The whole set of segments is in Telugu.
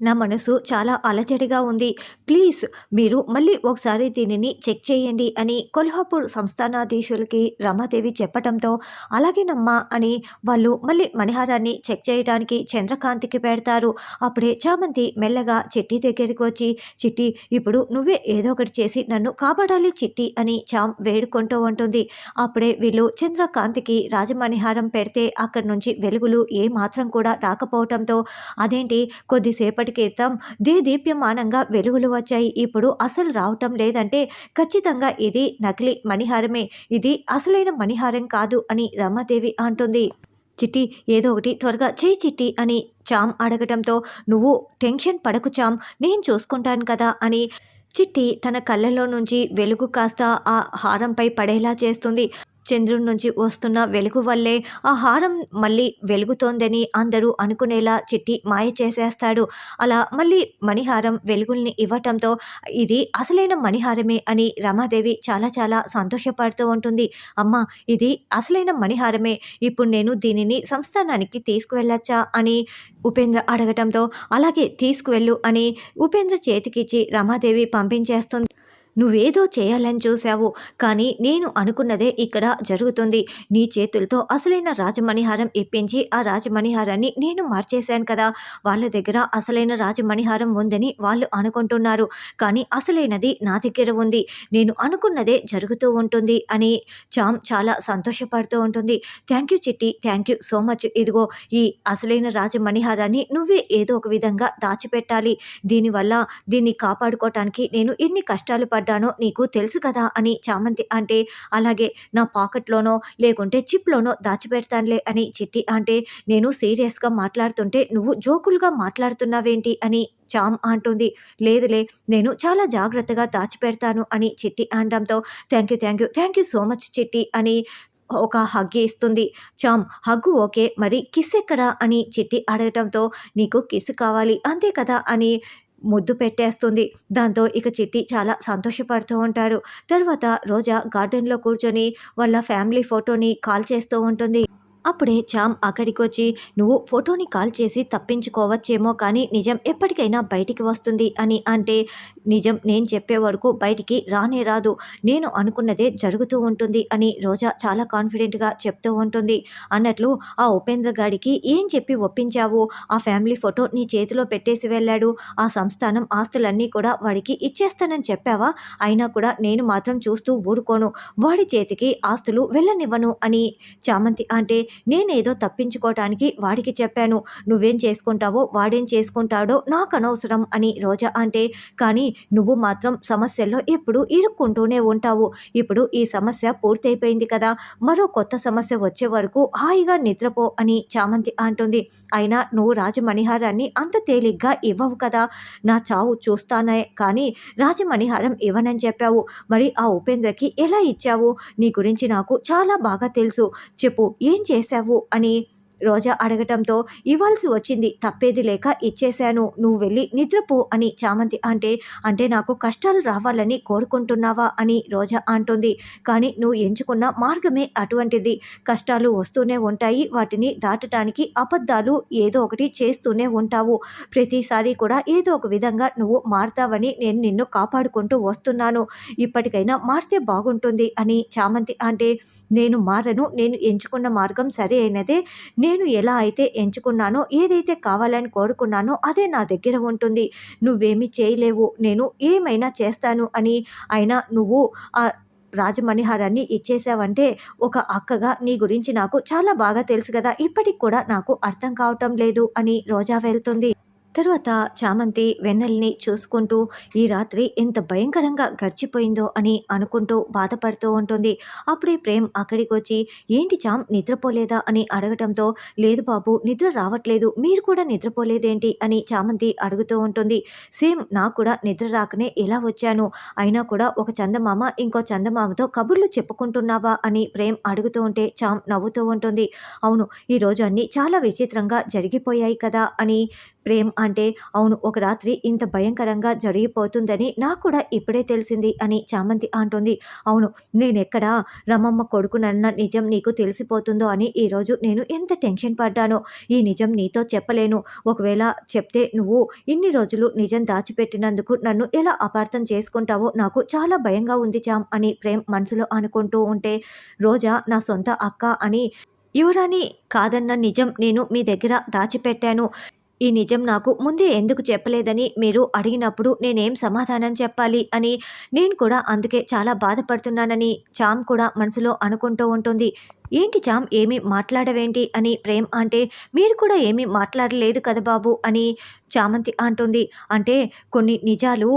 నా మనసు చాలా అలజడిగా ఉంది. ప్లీజ్ మీరు మళ్ళీ ఒకసారి దీనిని చెక్ చేయండి అని కొల్హాపూర్ సంస్థానాధీశులకి రమాదేవి చెప్పటంతో అలాగేనమ్మా అని వాళ్ళు మళ్ళీ మణిహారాన్ని చెక్ చేయడానికి చంద్రకాంతికి పెడతారు. అప్పుడే చామంతి మెల్లగా చిట్టి దగ్గరికి వచ్చి చిట్టి ఇప్పుడు నువ్వే ఏదో ఒకటి చేసి నన్ను కాపాడాలి చిట్టి అని చామ్ వేడుకుంటూ ఉంటుంది. అప్పుడే వీళ్ళు చంద్రకాంతికి రాజమణిహారం పెడితే అక్కడి నుంచి వెలుగులు ఏ మాత్రం కూడా రాకపోవటంతో అదేంటి కొద్దిసేపటి క్రితం దేదీప్యమానంగా వెలుగులు వచ్చాయి. ఇప్పుడు అసలు రావటం లేదంటే ఖచ్చితంగా ఇది నకిలీ మణిహారమే. ఇది అసలైన మణిహారం కాదు అని రమాదేవి అంటుంది. చిట్టి ఏదో ఒకటి త్వరగా చేయి చిట్టి అని చామ్ అడగటంతో నువ్వు టెన్షన్ పడకు చామ్ నేను చూసుకుంటాను కదా అని చిట్టి తన కళ్ళలో నుంచి వెలుగు కాస్త ఆ హారంపై పడేలా చేస్తుంది. చంద్రుడి నుంచి వస్తున్న వెలుగు వల్లే ఆ హారం మళ్ళీ వెలుగుతోందని అందరూ అనుకునేలా చిట్టి మాయ చేసేస్తాడు. అలా మళ్ళీ మణిహారం వెలుగుల్ని ఇవ్వటంతో ఇది అసలైన మణిహారమే అని రమాదేవి చాలా చాలా సంతోషపడుతూ ఉంటుంది. అమ్మ ఇది అసలైన మణిహారమే. ఇప్పుడు నేను దీనిని సంస్థానానికి తీసుకువెళ్ళచ్చా అని ఉపేంద్ర అడగటంతో అలాగే తీసుకువెళ్ళు అని ఉపేంద్ర చేతికిచ్చి రమాదేవి పంపించేస్తుంది. నువ్వేదో చేయాలని చూశావు కానీ నేను అనుకున్నదే ఇక్కడ జరుగుతుంది. నీ చేతులతో అసలైన రాజమణిహారం ఇప్పించి ఆ రాజమణిహారాన్ని నేను మార్చేశాను కదా. వాళ్ళ దగ్గర అసలైన రాజమణిహారం ఉందని వాళ్ళు అనుకుంటున్నారు కానీ అసలైనది నా దగ్గర ఉంది. నేను అనుకున్నదే జరుగుతూ ఉంటుంది అని చామ్ చాలా సంతోషపడుతూ ఉంటుంది. Thank you Chitti thank you so much. ఇదిగో ఈ అసలైన రాజమణిహారాన్ని నువ్వే ఏదో ఒక విధంగా దాచిపెట్టాలి. దీనివల్ల దీన్ని కాపాడుకోవటానికి నేను ఎన్ని కష్టాలు పడి పడ్డానో నీకు తెలుసు కదా అని చామంతి అంటే అలాగే నా పాకెట్లోనో లేకుంటే చిప్లోనో దాచిపెడతానులే అని చిట్టి అంటే నేను సీరియస్గా మాట్లాడుతుంటే నువ్వు జోకులుగా మాట్లాడుతున్నావేంటి అని చామ్ అంటుంది. లేదులే నేను చాలా జాగ్రత్తగా దాచిపెడతాను అని చిట్టి అనడంతో thank you thank you thank you so much Chitti అని ఒక హగ్ ఇస్తుంది. చామ్ హగ్గు ఓకే మరి కిస్ ఎక్కడా అని చిట్టి అడగటంతో నీకు కిస్ కావాలి అంతే కదా అని ముద్దు పెట్టేస్తుంది. దాంతో ఇక చిట్టి చాలా సంతోషపడుతూ ఉంటాడు. తర్వాత రోజా గార్డెన్లో కూర్చొని వాళ్ళ ఫ్యామిలీ ఫోటోని కాల్ చేస్తూ ఉంటుంది. అప్పుడే చామ్ అక్కడికి వచ్చి నువ్వు ఫోటోని కాల్ చేసి తప్పించుకోవచ్చేమో కానీ నిజం ఎప్పటికైనా బయటికి వస్తుంది అని అంటే నిజం నేను చెప్పే వరకు బయటికి రానే రాదు. నేను అనుకున్నదే జరుగుతూ ఉంటుంది అని రోజా చాలా కాన్ఫిడెంట్గా చెప్తూ ఉంటుంది. అన్నట్లు ఆ ఉపేంద్ర గాడికి ఏం చెప్పి ఒప్పించావు? ఆ ఫ్యామిలీ ఫోటో నీ చేతిలో పెట్టేసి వెళ్ళాడు. ఆ సంస్థానం ఆస్తులన్నీ కూడా వాడికి ఇచ్చేస్తానని చెప్పావా? అయినా కూడా నేను మాత్రం చూస్తూ ఊరుకోను. వాడి చేతికి ఆస్తులు వెళ్ళనివ్వను అని చామంతి అంటే నేనేదో తప్పించుకోవటానికి వాడికి చెప్పాను. నువ్వేం చేసుకుంటావో వాడేం చేసుకుంటాడో నాకు అనవసరం అని రోజా అంటే కానీ నువ్వు మాత్రం సమస్యల్లో ఎప్పుడు ఇరుక్కుంటూనే ఉంటావు. ఇప్పుడు ఈ సమస్య పూర్తయిపోయింది కదా. మరో కొత్త సమస్య వచ్చే వరకు హాయిగా నిద్రపో అని చామంతి అంటుంది. అయినా నువ్వు రాజమణిహారాన్ని అంత తేలిగ్గా ఇవ్వవు కదా. నా చావు చూస్తానే కానీ రాజమణిహారం ఇవ్వనని చెప్పావు. మరి ఆ ఉపేంద్రకి ఎలా ఇచ్చావు? నీ గురించి నాకు చాలా బాగా తెలుసు. చెప్పు ఏం చేశావు అని రోజా అడగటంతో ఇవ్వాల్సి వచ్చింది. తప్పేది లేక ఇచ్చేశాను. నువ్వు వెళ్ళి నిద్రపో అని చామంతి అంటే అంటే నాకు కష్టాలు రావాలని కోరుకుంటున్నావా అని రోజా అంటుంది. కానీ నువ్వు ఎంచుకున్న మార్గమే అటువంటిది. కష్టాలు వస్తూనే ఉంటాయి. వాటిని దాటడానికి అబద్ధాలు ఏదో ఒకటి చేస్తూనే ఉంటావు. ప్రతిసారి కూడా ఏదో ఒక విధంగా నువ్వు మారుతావని నేను నిన్ను కాపాడుకుంటూ వస్తున్నాను. ఇప్పటికైనా మారితే బాగుంటుంది అని చామంతి అంటే నేను మారను. నేను ఎంచుకున్న మార్గం సరి అయినదే. నేను ఎలా అయితే ఎంచుకున్నానో ఏదైతే కావాలని కోరుకున్నానో అదే నా దగ్గర ఉంటుంది. నువ్వేమీ చేయలేవు. నేను ఏమైనా చేస్తాను అని అయినా నువ్వు ఆ రాజమణిహారాన్ని ఇచ్చేసావంటే ఒక అక్కగా నీ గురించి నాకు చాలా బాగా తెలుసు కదా. ఇప్పటికి కూడా నాకు అర్థం కావటం లేదు అని రోజా వెళ్తుంది. తరువాత చామంతి వెన్నెల్ని చూసుకుంటూ ఈ రాత్రి ఎంత భయంకరంగా గడిచిపోయిందో అని అనుకుంటూ బాధపడుతూ ఉంటుంది. అప్పుడే ప్రేమ్ అక్కడికి వచ్చి ఏంటి చామ్ నిద్రపోలేదా? అని అడగటంతో లేదు బాబు నిద్ర రావట్లేదు మీరు కూడా నిద్రపోలేదేంటి? అని చామంతి అడుగుతూ ఉంటుంది. సేమ్ నాకు కూడా నిద్ర రాకనే ఎలా వచ్చాను? అయినా కూడా ఒక చందమామ ఇంకో చందమామతో కబుర్లు చెప్పుకుంటున్నావా? అని ప్రేమ్ అడుగుతూ ఉంటే చామ్ నవ్వుతూ ఉంటుంది. అవును ఈరోజు అన్నీ చాలా విచిత్రంగా జరిగిపోయాయి కదా? అని ప్రేమ్ అంటే అవును ఒక రాత్రి ఇంత భయంకరంగా జరిగిపోతుందని నాకు కూడా ఇప్పుడే తెలిసింది అని చామంతి అంటుంది. అవును నేనెక్కడ? రమమ్మ కొడుకునన్న నిజం నీకు తెలిసిపోతుందో అని ఈరోజు నేను ఎంత టెన్షన్ పడ్డానో. ఈ నిజం నీతో చెప్పలేను. ఒకవేళ చెప్తే నువ్వు ఇన్ని రోజులు నిజం దాచిపెట్టినందుకు నన్ను ఎలా అపార్థం చేసుకుంటావో నాకు చాలా భయంగా ఉంది చామ్ అని ప్రేమ్ మనసులో అనుకుంటూ ఉంటే రోజా నా సొంత అక్క అని యువరాణి కాదన్న నిజం నేను మీ దగ్గర దాచిపెట్టాను. ఈ నిజం నాకు ముందే ఎందుకు చెప్పలేదని మీరు అడిగినప్పుడు నేనేం సమాధానం చెప్పాలి అని నేను కూడా అందుకే చాలా బాధపడుతున్నానని చామ్ కూడా మనసులో అనుకుంటూ ఉంటుంది. ఏంటి చామ్ ఏమీ మాట్లాడవేంటి అని ప్రేమ్ అంటే మీరు కూడా ఏమీ మాట్లాడలేదు కదా బాబు అని చామంతి అంటుంది. అంటే కొన్ని నిజాలు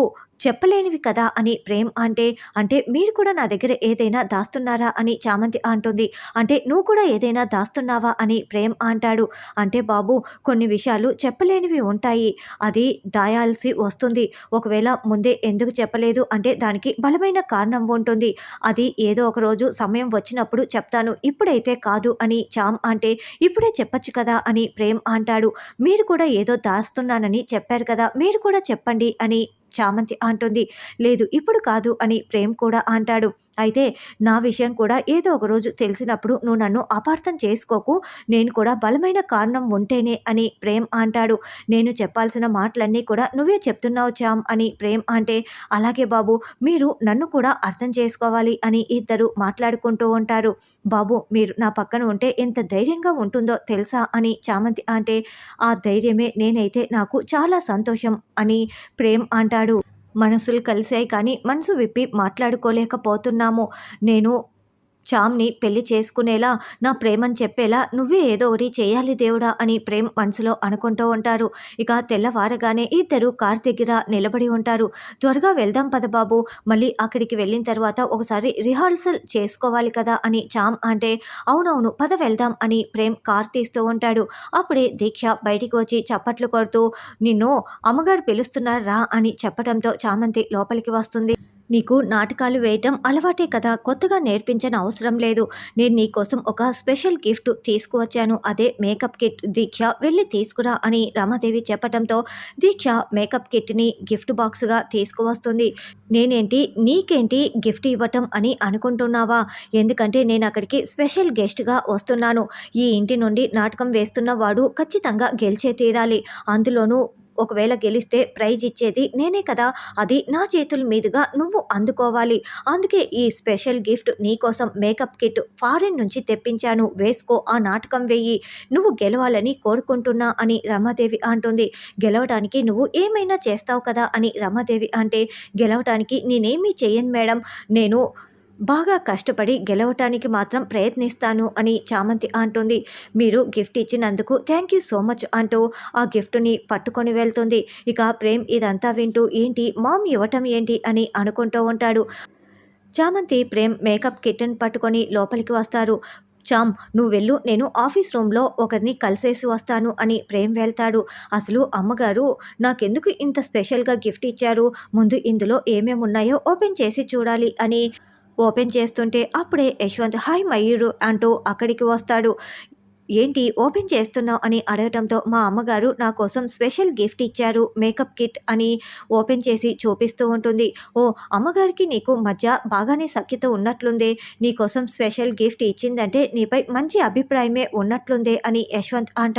చెప్పలేనివి కదా అని ప్రేమ్ అంటే అంటే మీరు కూడా నా దగ్గర ఏదైనా దాస్తున్నారా అని చామంతి అంటుంది. అంటే నువ్వు కూడా ఏదైనా దాస్తున్నావా అని ప్రేమ్ అంటాడు. అంటే బాబు కొన్ని విషయాలు చెప్పలేనివి ఉంటాయి. అది దాయాల్సి వస్తుంది. ఒకవేళ ముందే ఎందుకు చెప్పలేదు అంటే దానికి బలమైన కారణం ఉంటుంది. అది ఏదో ఒక రోజు సమయం వచ్చినప్పుడు చెప్తాను. ఇప్పుడైతే కాదు అని చామ్ అంటే ఇప్పుడే చెప్పచ్చు కదా అని ప్రేమ్ అంటాడు. మీరు కూడా ఏదో దాస్తున్నానని చెప్పారు కదా మీరు కూడా చెప్పండి అని చామంతి అంటుంది. లేదు ఇప్పుడు కాదు అని ప్రేమ్ కూడా అంటాడు. అయితే నా విషయం కూడా ఏదో ఒక రోజు తెలిసినప్పుడు నువ్వు నన్ను అపార్థం చేసుకోకు నేను కూడా బలమైన కారణం ఉంటేనే అని ప్రేమ్ అంటాడు. నేను చెప్పాల్సిన మాటలన్నీ కూడా నువ్వే చెప్తున్నావు చామ్ అని ప్రేమ్ అంటే అలాగే బాబు మీరు నన్ను కూడా అర్థం చేసుకోవాలి అని ఇద్దరు మాట్లాడుకుంటూ ఉంటారు. బాబు మీరు నా పక్కన ఉంటే ఎంత ధైర్యంగా ఉంటుందో తెలుసా అని చామంతి అంటే ఆ ధైర్యమే నేనైతే నాకు చాలా సంతోషం అని ప్రేమ్ అంటాడు మనసులు కలిశాయి కానీ మనసు విప్పి మాట్లాడుకోలేకపోతున్నాము. నేను చామ్ని పెళ్ళి చేసుకునేలా నా ప్రేమని చెప్పేలా నువ్వే ఏదో ఒకటి చేయాలి దేవుడా అని ప్రేమ్ మనసులో అనుకుంటూ ఉంటారు. ఇక తెల్లవారగానే ఇద్దరు కార్ దగ్గర నిలబడి ఉంటారు. త్వరగా వెళ్దాం పద బాబు. మళ్ళీ అక్కడికి వెళ్ళిన తర్వాత ఒకసారి రిహార్సల్ చేసుకోవాలి కదా అని చామ్ అంటే అవునవును పద వెళ్దాం అని ప్రేమ్ కార్ తీస్తూ ఉంటాడు. అప్పుడే దీక్ష బయటికి వచ్చి చప్పట్లు కొడుతూ నిన్ను అమ్మగారు పిలుస్తున్నారా అని చెప్పడంతో చామంతి లోపలికి వస్తుంది. నీకు నాటకాలు వేయటం అలవాటే కదా. కొత్తగా నేర్పించని అవసరం లేదు. నేను నీకోసం ఒక స్పెషల్ గిఫ్ట్ తీసుకువచ్చాను. అదే మేకప్ కిట్. దీక్ష వెళ్ళి తీసుకురా అని రామాదేవి చెప్పటంతో దీక్ష మేకప్ కిట్ని గిఫ్ట్ బాక్స్గా తీసుకువస్తుంది. నేనేంటి? నీకేంటి గిఫ్ట్ ఇవ్వటం అని అనుకుంటున్నావా? ఎందుకంటే నేను అక్కడికి స్పెషల్ గెస్ట్గా వస్తున్నాను. ఈ ఇంటి నుండి నాటకం వేస్తున్న వాడు ఖచ్చితంగా గెలిచే తీరాలి. అందులోనూ ఒకవేళ గెలిస్తే ప్రైజ్ ఇచ్చేది నేనే కదా. అది నా చేతుల మీదుగా నువ్వు అందుకోవాలి. అందుకే ఈ స్పెషల్ గిఫ్ట్ నీకోసం మేకప్ కిట్ ఫారిన్ నుంచి తెప్పించాను. వేసుకో ఆ నాటకం వెయ్యి నువ్వు గెలవాలని కోరుకుంటున్నా అని రమాదేవి అంటుంది. గెలవడానికి నువ్వు ఏమైనా చేస్తావు కదా అని రమాదేవి అంటే గెలవటానికి నేనేమీ చేయను మేడం. నేను బాగా కష్టపడి గెలవటానికి మాత్రం ప్రయత్నిస్తాను అని చామంతి అంటుంది. మీరు గిఫ్ట్ ఇచ్చినందుకు థ్యాంక్ యూ సో మచ్ అంటూ ఆ గిఫ్ట్ని పట్టుకొని వెళ్తుంది. ఇక ప్రేమ్ ఇదంతా వింటూ ఏంటి మామ్ ఇవ్వటం ఏంటి అని అనుకుంటూ ఉంటాడు. చామంతి ప్రేమ్ మేకప్ కిట్టన్ పట్టుకొని లోపలికి వస్తారు. చామ్ నువ్వు వెళ్ళు నేను ఆఫీస్ రూమ్లో ఒకరిని కలిసేసి వస్తాను అని ప్రేమ్ వెళ్తాడు. అసలు అమ్మగారు నాకెందుకు ఇంత స్పెషల్గా గిఫ్ట్ ఇచ్చారు? ముందు ఇందులో ఏమేమి ఉన్నాయో ఓపెన్ చేసి చూడాలి అని ఓపెన్ చేస్తుంటే అప్పుడే యశ్వంత్ హాయ్ మయూరు అంటూ అక్కడికి వస్తాడు. ఏంటి ఓపెన్ చేస్తున్నావు? అని అడగటంతో మా అమ్మగారు నా కోసం స్పెషల్ గిఫ్ట్ ఇచ్చారు మేకప్ కిట్ అని ఓపెన్ చేసి చూపిస్తూ ఉంటుంది. ఓ అమ్మగారికి నీకు మధ్య బాగానే సఖ్యత ఉన్నట్లుందే. నీకోసం స్పెషల్ గిఫ్ట్ ఇచ్చిందంటే నీపై మంచి అభిప్రాయమే ఉన్నట్లుందే అని యశ్వంత్ అంటాడు.